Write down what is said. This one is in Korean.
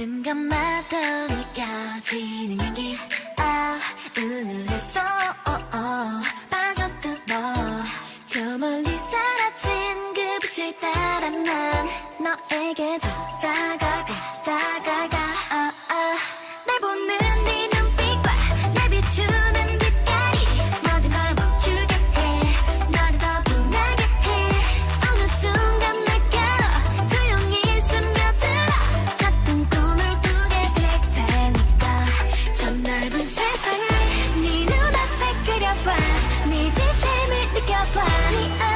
눈 감아도 느껴지는 향기. 아 우울했어 어, 어, 빠졌듯 너저 멀리 사라진 그 빛을 따라 난 너에게 더 다가 네 진심을 느껴봐. 네